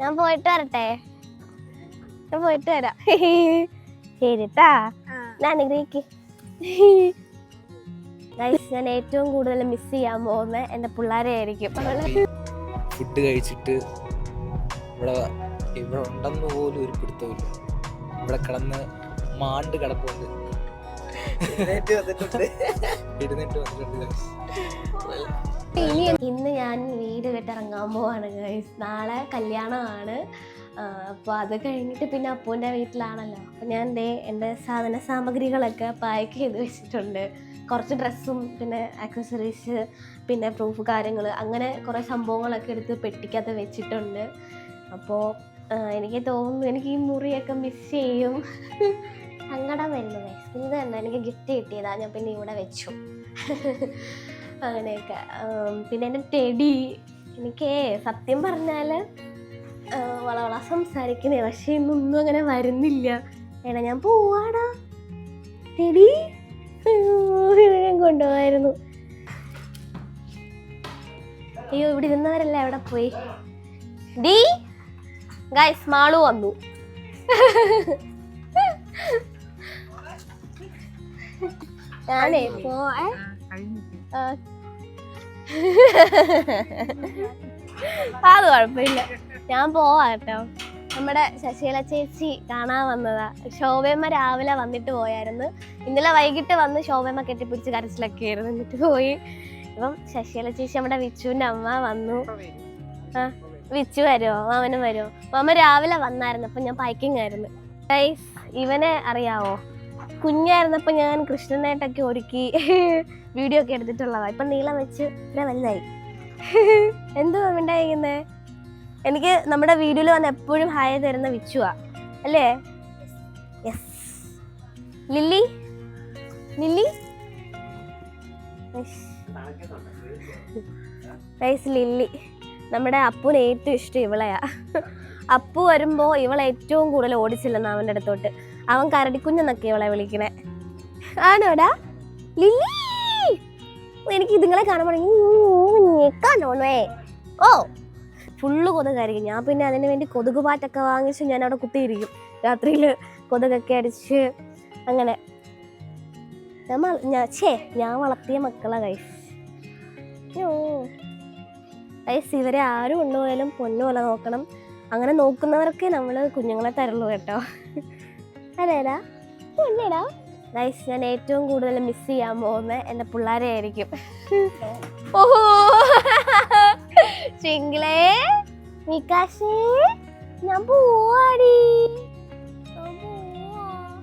ഞാൻ പോയിട്ട് വരട്ടെ. ഞാൻ പോയിട്ട് വരാം. ശരിട്ടാ. ഞാൻ അനുഗ്രഹിക്ക്. ഞാൻ ഏറ്റവും കൂടുതൽ മിസ് ചെയ്യാൻ പോകുന്ന എന്റെ പിള്ളേരെ ആയിരിക്കും ഫുഡ് കഴിച്ചിട്ട് ഇവിടെ ഇവിടെ ഉണ്ടെന്ന് പോലും ഒരു പിടുത്തമില്ല ഇവിടെ കിടന്ന് മാണ്ട് കിടപ്പുണ്ട്. എഴുന്നേറ്റ് വന്നിട്ടുണ്ട്. എഴുന്നേറ്റ് വന്നിട്ടുണ്ട്. ഇനി ഇന്ന് ഞാൻ വീട് കെട്ടിറങ്ങാൻ പോവാണ് ഗൈസ് നാളെ കല്യാണമാണ്. അപ്പോൾ അത് കഴിഞ്ഞിട്ട് പിന്നെ അപ്പൂന്റെ വീട്ടിലാണല്ലോ. അപ്പോൾ ഞാൻ ദേ എന്റെ സാധന സാമഗ്രികളൊക്കെ പാക്ക് ചെയ്ത് വെച്ചിട്ടുണ്ട്. കുറച്ച് ഡ്രസ്സും പിന്നെ ആക്സസറീസ് പിന്നെ പ്രൂഫ് കാര്യങ്ങൾ അങ്ങനെ കുറേ സംഭവങ്ങളൊക്കെ എടുത്ത് പെട്ടിക്കകത്ത് വെച്ചിട്ടുണ്ട്. അപ്പോൾ എനിക്ക് തോന്നുന്നു എനിക്ക് ഈ മുറിയൊക്കെ മിസ് ചെയ്യും. സങ്കടം വരുന്നു ഇത് തന്നെ എനിക്ക് ഗിഫ്റ്റ് കിട്ടിയതാണ് ഞാൻ പിന്നെ ഇവിടെ വെച്ചു. അങ്ങനെയൊക്കെ. പിന്നെ എന്റെ ടെടി എനിക്ക് സത്യം പറഞ്ഞാൽ വളവള സംസാരിക്കുന്നത് പക്ഷേ ഇന്നൊന്നും അങ്ങനെ വരുന്നില്ല. എടാ ഞാൻ പോവാടാ. ടെടി ഞാൻ കൊണ്ടുപോകായിരുന്നു അയ്യോ ഇവിടെ ഇരുന്നവരല്ല എവിടെ പോയി? ഡി ഗൈസ് മാളു വന്നു. ഞാനേ പോ ഏ? ആ. അത് കുഴപ്പമില്ല. ഞാൻ പോവാ കേട്ടോ. നമ്മുടെ ശശീല ചേച്ചി കാണാൻ വന്നതാ. ശോഭയമ്മ രാവിലെ വന്നിട്ട് പോയായിരുന്നു. ഇന്നലെ വൈകിട്ട് വന്ന് ശോഭയമ്മ കെട്ടിപ്പിടിച്ച് കരച്ചിലൊക്കെ ആയിരുന്നു. എന്നിട്ട് പോയി. ഇപ്പം ശശീല ചേച്ചി നമ്മുടെ വിച്ചുവിന്റെ അമ്മ വന്നു. ആ വിച്ചു വരുമോ മാമനും വരുമോ മാമ രാവിലെ വന്നായിരുന്നു. അപ്പം ഞാൻ പൈക്കിങ് ആയിരുന്നു ഗൈസ് ഇവനെ അറിയാവോ? കുഞ്ഞായിരുന്നപ്പോ ഞാൻ കൃഷ്ണനായിട്ടൊക്കെ ഒരുക്കി വീഡിയോ ഒക്കെ എടുത്തിട്ടുള്ളതാണ് ഇപ്പം നീളം വെച്ച് ഇത്ര വലുതായി. എന്തുവാ മിണ്ടായിരിക്കുന്നേ? എനിക്ക് നമ്മുടെ വീഡിയോയിൽ വന്ന് എപ്പോഴും ഹായ് തരുന്ന വിച്ചുവാ. അല്ലേ? Yes Lily? ലില്ലി? ലില്ലി. നമ്മുടെ അപ്പുന് ഏറ്റവും ഇഷ്ടം ഇവളെയാ. അപ്പു വരുമ്പോ ഇവളെ ഏറ്റവും കൂടുതൽ ഓടിച്ചില്ലെന്ന് അവന്റെ അടുത്തോട്ട്. അവൻ കരടിക്കുഞ്ഞെന്നൊക്കെ ഇവളെ വിളിക്കണേ. ആണോടാ? ലില്ലി! എനിക്ക് ഇതുങ്ങളെ കാണുമ്പോൾ ഞെക്കാനോണേ ഓ. ഫുള്ള് കൊതുകായിരിക്കും. ഞാൻ പിന്നെ അതിന് വേണ്ടി കൊതുക് പാറ്റൊക്കെ വാങ്ങിച്ച് ഞാൻ അവിടെ കുത്തിയിരിക്കും. രാത്രിയിൽ കൊതുകൊക്കെ അടിച്ച് അങ്ങനെ. ഞാൻ ഞാൻ ഛേ ഞാൻ വളർത്തിയ മക്കളാ കൈസ് കൈസ് ഇവരെ ആരും കൊണ്ടുപോയാലും പൊന്നു പോലെ നോക്കണം. അങ്ങനെ നോക്കുന്നവർക്ക് നമ്മൾ കുഞ്ഞുങ്ങളെ തരുള്ളൂ കേട്ടോ. അല്ലേടാ അല്ലേടാ ഗൈസ് ഞാൻ ഏറ്റവും കൂടുതൽ മിസ് ചെയ്യാൻ പോകുന്ന എന്റെ പിള്ളേരെ ആയിരിക്കും. ഓഹോ. ചിങ്കിളേ വികാശേ ഞാൻ പോവാടി. പോവാ.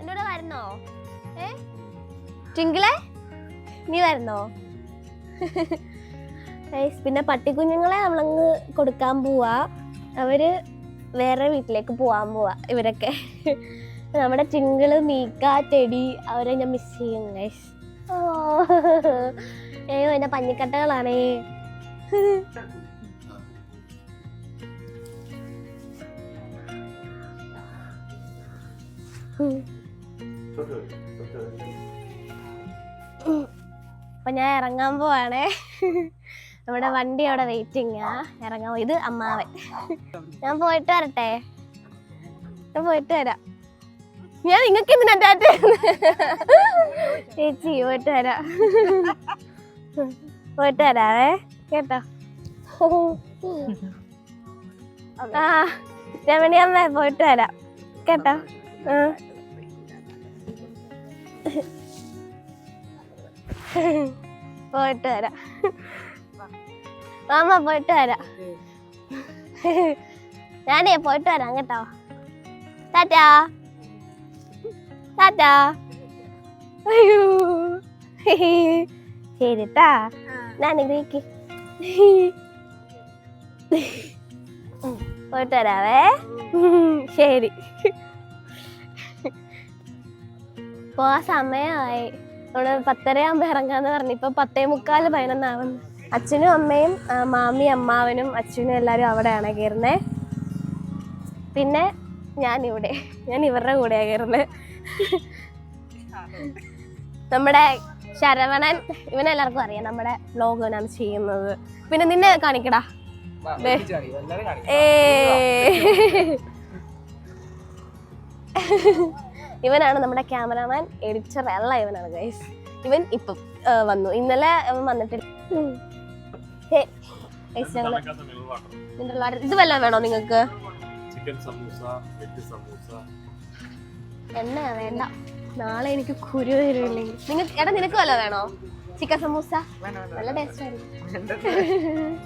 എന്റെ കൂടെ വരുന്നോ? ഏ? ചിങ്കിളേ നീ വരുന്നോ? പിന്നെ പട്ടിക്കുഞ്ഞുങ്ങളെ നമ്മളങ്ങ് കൊടുക്കാൻ പോവാ. അവർ വേറെ വീട്ടിലേക്ക് പോവാൻ പോവാ ഇവരൊക്കെ. നമ്മുടെ ചിങ്കിൾ മീക്ക ടെടി അവരെ ഞാൻ മിസ് ചെയ്യും ഗൈസ് ഓ. അയ്യോ എന്റെ പഞ്ഞിക്കട്ടകളാണേ. അപ്പൊ ഞാൻ ഇറങ്ങാൻ പോവാണേ. നമ്മുടെ വണ്ടി അവിടെ വെയിറ്റിംഗ്. ആ ഇറങ്ങാൻ ഇത് അമ്മാവൻ. ഞാൻ പോയിട്ട് വരട്ടെ? ഞാൻ പോയിട്ട് വരാം. ഞാൻ നിങ്ങൾക്ക് ടാറ്റ ചേച്ചി പോയിട്ട് വരാം. പോയിട്ട് വരാവേ. കേട്ടോ? ആ രമണി അമ്മ പോയിട്ട് വരാം. കേട്ടോ. പോയിട്ട് വരാം. മാമ പോയിട്ട് വരാം. ഞാനേ പോയിട്ട് വരാം കേട്ടോ. ടാറ്റാ. ടാറ്റാ. അയ്യോ. ശരിട്ടാ ഞാൻ അനുഗ്രഹിക്ക്. ഉം, പോയിട്ട് വരാവേ. ശരി. പോവാ സമയമായി. നമ്മൾ പത്തര ആകുമ്പോ ഇറങ്ങാന്ന് പറഞ്ഞു. ഇപ്പൊ പത്തേ മുക്കാൽ പതിനൊന്നാവുന്നു. അച്ഛനും അമ്മയും മാമി അമ്മാവനും അച്ഛനും എല്ലാവരും അവിടെയാണ് കയറുന്നത് പിന്നെ ഞാൻ ഇവിടെ ഞാൻ ഇവരുടെ കൂടെയാണ് കയറുന്നത് നമ്മുടെ ശരവണൻ ഇവനെല്ലാവർക്കും അറിയാം നമ്മുടെ ബ്ലോഗ് ഞാൻ ചെയ്യുന്നത്. പിന്നെ നിന്നെ കാണിക്കടാ. ഏ. ഇവനാണ് നമ്മുടെ ക്യാമറാമാൻ എഡിറ്റർ അല്ല ഇവനാണ് ഗൈസ് ഇവൻ ഇപ്പം വന്നു. ഇന്നലെ അവൻ ഉള്ള- ഇത് വല്ലതും വേണോ നിങ്ങൾക്ക്? Chicken samosa veg samosa. എണ്ണ വേണ്ട. നാളെ എനിക്ക് കുരു വരുമില്ലെങ്കിൽ നിങ്ങൾക്ക് എടാ നിനക്ക് വല്ല വേണോ? ചിക്കൻ സമൂസ? നല്ല ടേസ്റ്റ് ആയിരുന്നു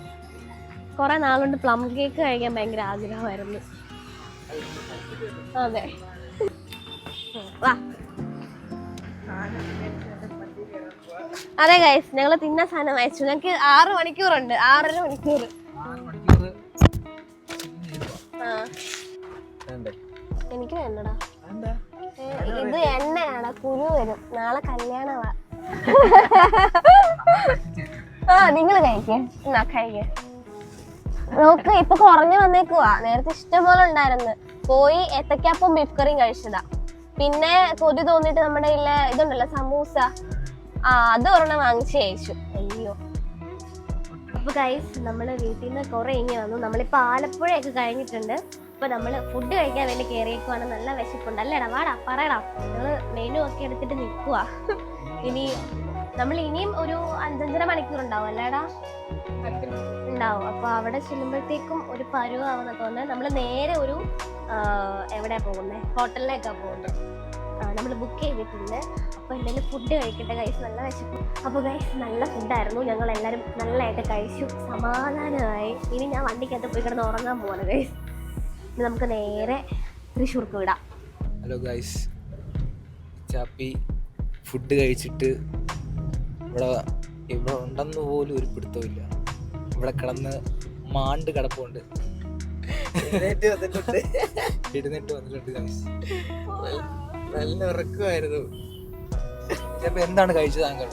കുറെ നാളുകൊണ്ട് പ്ലം കേക്ക് കഴിക്കാൻ ഭയങ്കര ആഗ്രഹമായിരുന്നു. അതെ. വാ. അതെ ഗൈസ് ഞങ്ങൾ തിന്ന സാധനം അയച്ചു. ഞങ്ങൾക്ക് ആറ് മണിക്കൂറുണ്ട്. ആറര മണിക്കൂർ? എനിക്ക് വേണ്ടടാ. ഇത് എണ്ണയാടാ കുരു വരും. നാളെ കല്യാണമാ ആ നിങ്ങൾ കഴിക്കേ. എന്നാ കഴിക്കേ. നോക്ക് ഇപ്പൊ കുറഞ്ഞു വന്നേക്കുവാ. നേരത്തെ ഇഷ്ടംപോലെ ഉണ്ടായിരുന്നു. പോയി ഏത്തക്കാപ്പം ബീഫ് കറിയും കഴിച്ചതാ. പിന്നെ കൊതി തോന്നിട്ട് നമ്മുടെ ഇല്ല ഇതുണ്ടല്ലോ സമൂസ. ആ അത് ഒരെണ്ണം വാങ്ങിച്ച് കഴിച്ചു. അയ്യോ. അപ്പൊ ഗൈസ് നമ്മൾ വീട്ടിൽ നിന്ന് കുറെ ഇങ്ങി വന്നു. നമ്മളിപ്പോ ആലപ്പുഴയൊക്കെ കഴിഞ്ഞിട്ടുണ്ട്. അപ്പൊ നമ്മൾ ഫുഡ് കഴിക്കാൻ വേണ്ടി കയറിയേക്കുവാണ് നല്ല വിശപ്പുണ്ട്. അല്ലേടാ വാടാ പറയടാ. ഞങ്ങൾ മെനു ഒക്കെ എടുത്തിട്ട് നിൽക്കുക ഇനി നമ്മൾ ഇനിയും ഒരു അഞ്ചഞ്ചര മണിക്കൂർ ഉണ്ടാവും അല്ലേടാ ഉണ്ടാവും. അപ്പൊ അവിടെ ചെല്ലുമ്പോഴത്തേക്കും ഒരു പരുവാവുന്ന തോന്നുന്നത് നമ്മൾ നേരെ ഒരു എവിടെയാ പോകുന്നത് ഹോട്ടലിലേക്കാ പോകുന്നത്. നമ്മൾ ബുക്ക് ചെയ്തിട്ടുണ്ട്. അപ്പോൾ എന്തെങ്കിലും ഫുഡ് കഴിക്കട്ടെ ഗൈസ് നല്ല വിശപ്പ്. അപ്പോൾ ഗൈസ് നല്ല ഫുഡായിരുന്നു ഞങ്ങൾ എല്ലാവരും നല്ലതായിട്ട് കഴിച്ചു. സമാധാനമായി. ഇനി ഞാൻ വണ്ടിക്കകത്ത് പോയി കിടന്ന് ഉറങ്ങാൻ പോവാണ് ഗൈസ് ഇനി നമുക്ക് നേരെ തൃശ്ശൂർക്ക് വിടാം. ഹലോ ഗൈസ് ചാപ്പി ഫുഡ് കഴിച്ചിട്ട് ഇവിടെ ഇവിടെ ഉണ്ടെന്ന് പോലും ഒരു പിടുത്തമില്ല ഇവിടെ കിടന്ന് മാണ്ട് കിടപ്പുണ്ട്. എഴുന്നേറ്റ് വന്നിട്ടുണ്ട്. ഗൈസ് നല്ല ഉറക്കമായിരുന്നു. ചിലപ്പോ എന്താണ് കഴിച്ചത് താങ്കൾ?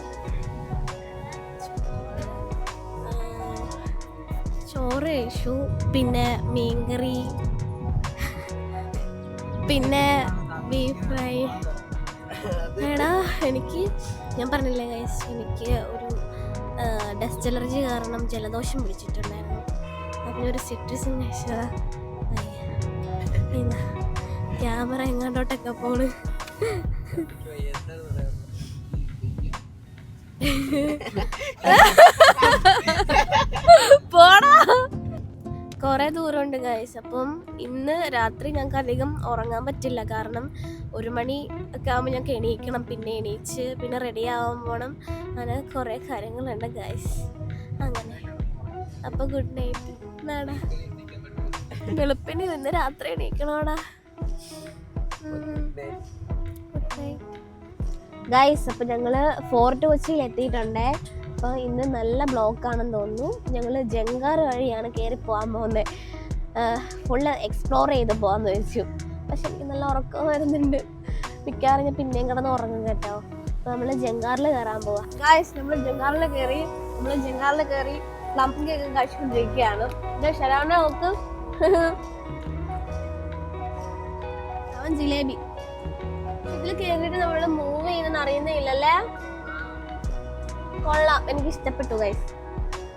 ചോറ് കഴിച്ചു. പിന്നെ മീൻകറി. പിന്നെ ബീഫ് ഫ്രൈ. എടാ എനിക്ക് ഞാൻ പറഞ്ഞില്ലേ ഗൈസ് എനിക്ക് ഒരു ഡസ്റ്റ് അലർജി കാരണം ജലദോഷം പിടിച്ചിട്ടുണ്ടായിരുന്നു. അതിനൊരു സിട്രസിൻ കഴിച്ചതാ. പിന്നെ ക്യാമറ എങ്ങാണ്ടോട്ടൊക്കെ പോണ്. പോടാ. കുറെ ദൂരമുണ്ട് ഗൈസ് അപ്പം ഇന്ന് രാത്രി ഞങ്ങൾക്ക് അധികം ഉറങ്ങാൻ പറ്റില്ല. കാരണം ഒരു മണി ഒക്കെ ആകുമ്പോൾ ഞങ്ങൾക്ക് എണീക്കണം. പിന്നെ എണീച്ച് പിന്നെ റെഡി ആവാൻ പോകണം അങ്ങനെ കുറേ കാര്യങ്ങളുണ്ട് ഗൈസ് അങ്ങനെ. അപ്പോൾ ഗുഡ് നൈറ്റ് എന്നാടാ വെളുപ്പിന് ഇന്ന് രാത്രി എണീക്കണോടാ. ഗൈസ് അപ്പോൾ ഞങ്ങൾ ഫോർട്ട് കൊച്ചിയിൽ എത്തിയിട്ടുണ്ടേ. അപ്പോൾ ഇന്ന് നല്ല ബ്ലോക്ക് ആണെന്ന് തോന്നുന്നു. ഞങ്ങൾ ജങ്കാർ വഴിയാണ് കയറി പോകാൻ പോകുന്നത്. ഫുള്ള് എക്സ്പ്ലോർ ചെയ്ത് പോകാമെന്ന് വെച്ചു പക്ഷെ എനിക്ക് നല്ല ഉറക്കം വരുന്നുണ്ട്. മിക്കവാറും ഞാൻ പിന്നെയും കിടന്ന് ഉറങ്ങും കേട്ടോ. അപ്പോൾ നമ്മൾ ജങ്കാറിൽ കയറാൻ പോവാം. ഗായ്സ് നമ്മൾ ജങ്കാറിൽ കയറി നമ്മൾ ജങ്കാറിൽ കയറി പ്ലംപിങ്ങൊക്കെ കഴിച്ചുകൊണ്ടിരിക്കുകയാണ്. ഇത് ശരാവണ നോക്ക്. അവൻ ജിലേബി. ഇതിൽ കയറിയിട്ട് നമ്മൾ മൂവ് ചെയ്യുന്ന അറിയുന്നില്ലല്ലേ കൊള്ളാം. എനിക്ക് ഇഷ്ടപ്പെട്ടു ഗൈസ്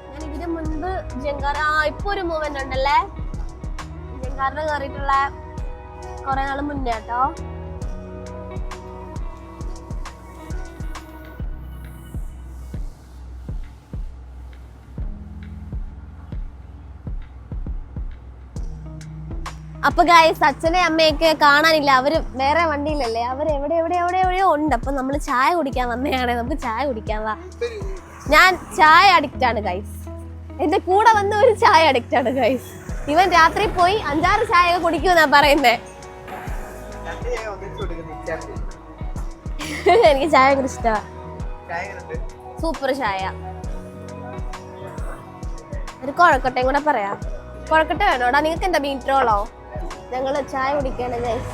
ഞാൻ ഇതിന് മുൻപ് ജങ്കാർ ആ ഇപ്പൊ ഒരു മൂവ്മെന്റ് ഉണ്ടല്ലേ ജങ്കാറിന് കയറിയിട്ടുള്ള കുറെ നാൾ മുന്നേ കേട്ടോ. അപ്പൊ ഗായസ് അച്ഛനെ അമ്മയൊക്കെ കാണാനില്ല. അവർ വേറെ വണ്ടിയിലല്ലേ? അവർ എവിടെ എവിടെ എവിടെ എവിടെയോ ഉണ്ട്. അപ്പൊ നമ്മൾ ചായ കുടിക്കാൻ വന്നതാണ് നമുക്ക് ചായ കുടിക്കാൻ വാ. ഞാൻ ചായ അഡിക്റ്റ് ആണ് ഗൈസ് എന്റെ കൂടെ വന്ന ഒരു ചായ അഡിക്റ്റ് ആണ് ഗൈസ് ഇവൻ രാത്രി പോയി അഞ്ചാറ് ചായ ഒക്കെ കുടിക്കുമെന്നാ പറയുന്നേ. എനിക്ക് ചായ ഭയങ്കര സൂപ്പർ ചായ. ഒരു കുഴക്കട്ടയും കൂടെ പറയാം. കുഴക്കട്ട വേണോടാ? നിങ്ങൾക്ക് എന്താ മീറ്ററോളോ ഞങ്ങൾ ചായ കുടിക്കാണ് ഗൈസ്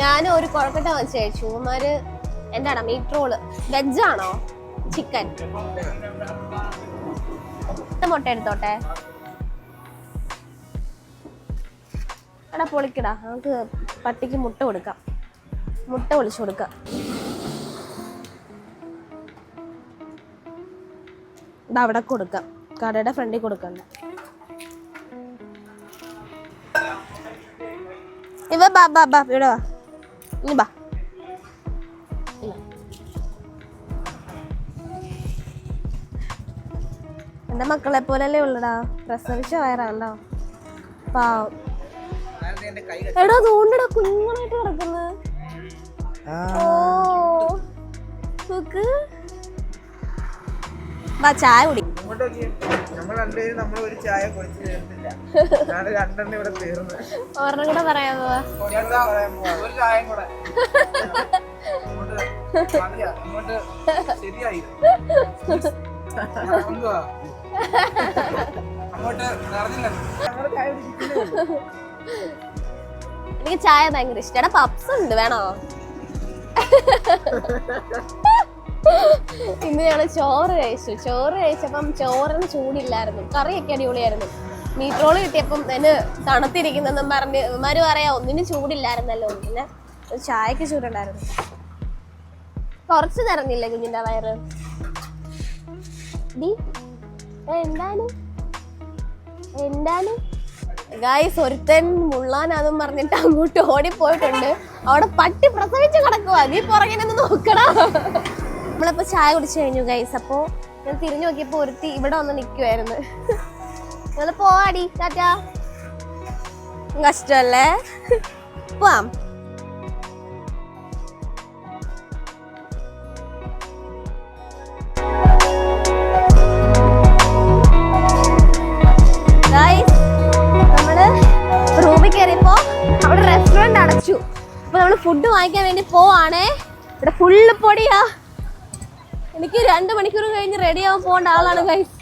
ഞാനും ഒരു കുഴക്കട്ട വെച്ച് കഴിച്ചു. ഉമാര് എന്താണ് മീറ്ററോൾ വെജാണോ ചിക്കൻ മുട്ട എടുത്തോട്ടെ? എടാ പൊളിക്കടാ. നമുക്ക് പട്ടിക്ക് മുട്ട കൊടുക്കാം. മുട്ട പൊളിച്ചു കൊടുക്കാം. ഇത് അവിടെ കൊടുക്കാം. കടയുടെ ഫ്രണ്ടിൽ കൊടുക്കണ്ട? ഇവ ബാ ബാ ബാ ഇവിടെ വാ. ഇനി ബാ. എന്റെ മക്കളെ പോലല്ലേ ഉള്ളടാ. പ്രസവിച്ച വയറാണ്ടോ പാവം. എടാ തോണ്ടടാ കുഞ്ഞുങ്ങളായിട്ട് കിടക്കുന്നത് ഓ. നോക്ക്. വാ ചായ കുടി. ഒരെണ്ണം കൂടെ ഉള്ളൂ. എനിക്ക് ചായ ഭയങ്കര ഇഷ്ടം. പപ്സ് ഉണ്ട് വേണോ? ഇന്ന് ഞങ്ങൾ ചോറ് കഴിച്ചു. ചോറ് കഴിച്ചപ്പം ചോറിന് ചൂടില്ലായിരുന്നു. കറിയൊക്കെ അടിപൊളിയായിരുന്നു. മീറ്റ് റോൾ കിട്ടിയപ്പം അതിന് തണുത്തിരിക്കുന്നെന്നും പറഞ്ഞ് ഇവന്മാർ പറയാ ഒന്നിനും ചൂടില്ലായിരുന്നല്ലോ. പിന്നെ ചായക്ക് ചൂടുണ്ടായിരുന്നു. കുറച്ച് നിറഞ്ഞില്ലേ കുഞ്ഞിന്റെ വയറ്? എന്താണ്? എന്താണ്? ഗായ്സ് ഒരുത്തൻ മുള്ളാനാന്നും പറഞ്ഞിട്ട് അങ്ങോട്ട് ഓടിപ്പോയിട്ടുണ്ട്. അവിടെ പട്ടി പ്രസവിച്ച് കിടക്കുവാ. നീ പുറകിൽ നിന്ന് നോക്കടാ. നമ്മളിപ്പോ ചായ കുടിച്ചു കഴിഞ്ഞു ഗൈസ് അപ്പോ ഞാൻ തിരിഞ്ഞു നോക്കിയപ്പോ ഒരുത്തി ഇവിടെ വന്ന് നിക്കുവായിരുന്നു. നിങ്ങൾ പോവാടി ടാറ്റാ. കഷ്ടല്ലേ? പോവാം. അവിടെ റെസ്റ്റോറന്റ് അടച്ചു. അപ്പൊ നമ്മൾ ഫുഡ് വാങ്ങിക്കാൻ വേണ്ടി പോവാണേ. ഇവിടെ ഫുള്ള് പൊടിയാ. എനിക്ക് രണ്ട് മണിക്കൂർ കഴിഞ്ഞ് റെഡി ആവാൻ പോകേണ്ട ആളാണ് ഗൈസ്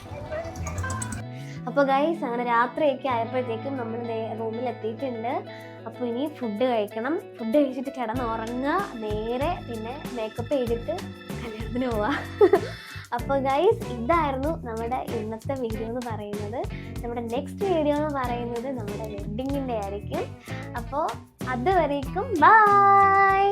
അപ്പൊ ഗൈസ് അങ്ങനെ രാത്രിയൊക്കെ ആയപ്പോഴത്തേക്കും നമ്മൾ റൂമിൽ എത്തിയിട്ടുണ്ട്. അപ്പൊ ഇനി ഫുഡ് കഴിക്കണം. ഫുഡ് കഴിച്ചിട്ട് കിടന്ന് ഉറങ്ങുക നേരെ പിന്നെ മേക്കപ്പ് ചെയ്തിട്ട് കല്യാണത്തിന് പോവാ. അപ്പോൾ ഗൈസ് ഇതായിരുന്നു നമ്മുടെ ഇന്നത്തെ വീഡിയോ എന്ന് പറയുന്നത്. നമ്മുടെ നെക്സ്റ്റ് വീഡിയോ എന്ന് പറയുന്നത് നമ്മുടെ വെഡ്ഡിങ്ങിന്റെ ആയിരിക്കും. അപ്പോൾ അതുവരേക്കും ബൈ